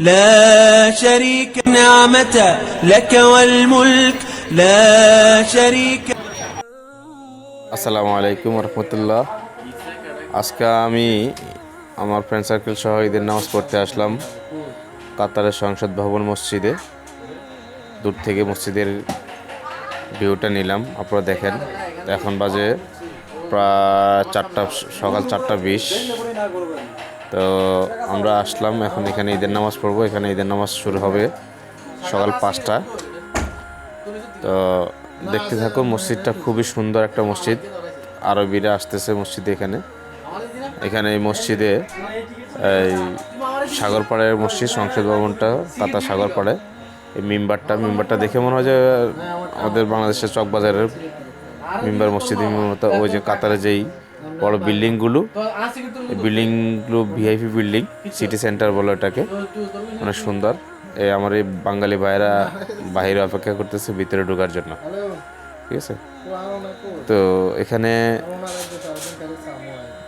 لا شريك نعمة لك والملك لا شريك আসসালামু আলাইকুম রহমতুল্লাহ আজকে আমি আমার ফ্রেন্ড সার্কেল সহ ঈদের নামাজ পড়তে আসলাম কাতারের সংসদ ভবন মসজিদে দূর থেকে মসজিদের ভিউটা নিলাম আপনারা দেখেন এখন বাজে প্রায় চারটা সকাল চারটা বিশ তো আমরা আসলাম, এখন এখানে ঈদের নামাজ পড়ব। এখানে ঈদের নামাজ শুরু হবে সকাল পাঁচটা। তো দেখতে থাকো, মসজিদটা খুবই সুন্দর একটা মসজিদ। আরবিরা আসতেছে মসজিদে এখানে। এখানে এই মসজিদে এই সাগরপাড়ের মসজিদ, সংসদ ভবনটা কাতার সাগরপাড়ে। এই মিম্বারটা মিম্বারটা দেখে মনে হয় যে আমাদের বাংলাদেশের চকবাজারের মিম্বার মসজিদ ওই যে কাতারে যেই বড় বিল্ডিংগুলো এই বিল্ডিংগুলো ভিআইপি বিল্ডিং সিটি সেন্টার বলে এটাকে অনেক সুন্দর। এই আমার এই বাঙালি ভাইয়েরা বাইরে অপেক্ষা করতেছে ভিতরে ঢোকার জন্য। ঠিক আছে? তো এখানে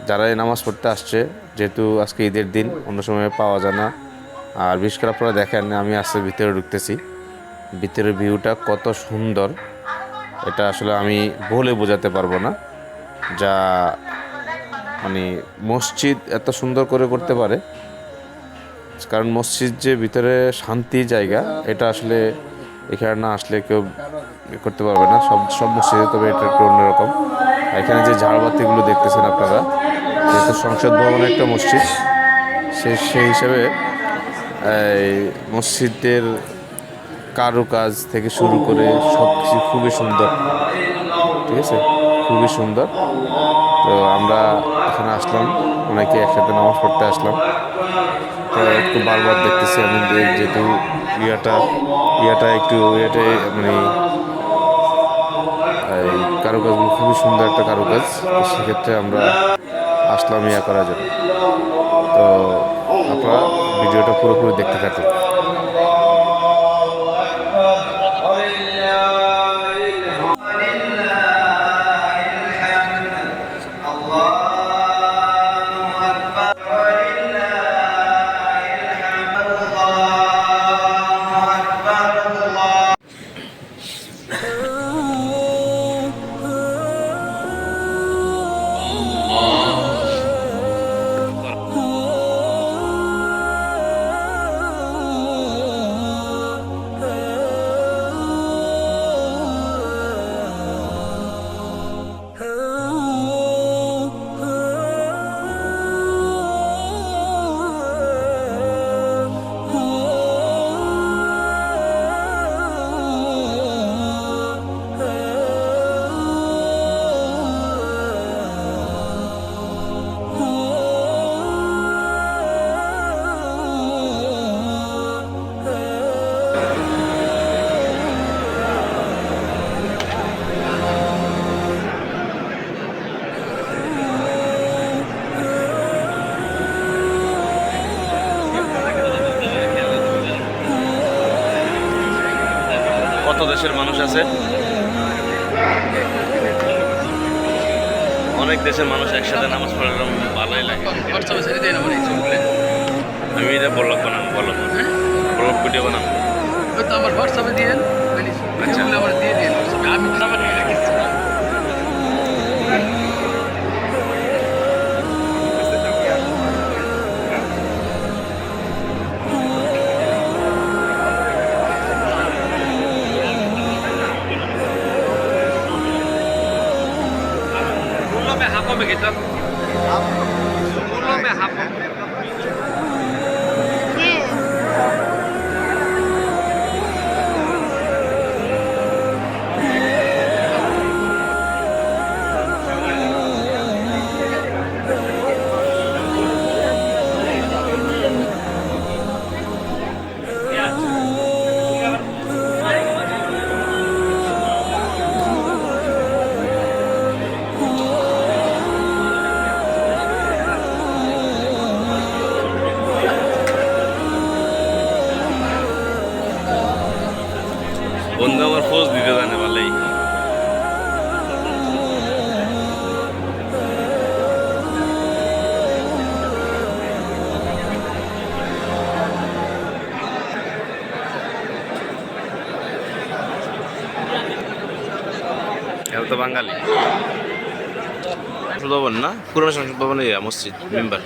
যারা এই নামাজ পড়তে আসছে যেহেতু আজকে ঈদের দিন অন্য সময় পাওয়া যায় না। আর বিশেষ করে আপনারা দেখেন আমি আজকে ভিতরে ঢুকতেছি। ভিতরের ভিউটা কত সুন্দর। এটা আসলে আমি বলে বোঝাতে পারব না। যা মানে মসজিদ এত সুন্দর করে করতে পারে। কারণ মসজিদ যে ভিতরে শান্তি জায়গা, এটা আসলে এখানে না আসলে কেউ ইয়ে করতে পারবে না। সব সব মসজিদে তবে এটা একটু অন্যরকম এখানে যে ঝাড়বাতিগুলো দেখতেছেন আপনারা, যেহেতু সংসদ ভবন একটা মসজিদ, সে, সেই হিসাবে মসজিদের কারুকাজ থেকে শুরু করে সব কিছু খুবই সুন্দর। ঠিক আছে? খুবই সুন্দর। তো আমরা এখানে আসলাম, অনেকে একসাথে নামাজ পড়তে আসলাম। তো একটু বারবার দেখতেছি আমি যেহেতু ইয়াটা ইয়াটা একটু ইয়াটা মানে এই কারুকাজগুলো খুবই সুন্দর একটা কারুকাজ, তো সেক্ষেত্রে আমরা আসলাম ইয়া করার জন্য। তো আপনারা ভিডিওটা পুরোপুরি দেখতে থাকুন। কত দেশের মানুষ আছে? অনেক দেশের মানুষ একসাথে নামাজ পড়ার ভালোই লাগে। আমি এটা বললাম বানাম বলো। ব্লগ ভিডিও বানাম। আমার হোয়াটসঅ্যাপে দিয়ে আচ্ছা। আমার দিয়ে দিন। আমি আমার ไปกินจนครับรู้ร่วมไหมครับ বন্ধু আমার খোঁজ দিতে জানে বলেই। তো বাঙালি। সংসদ ভবন না? পুরনো সংসদ ভবনে মসজিদ, মেম্বার।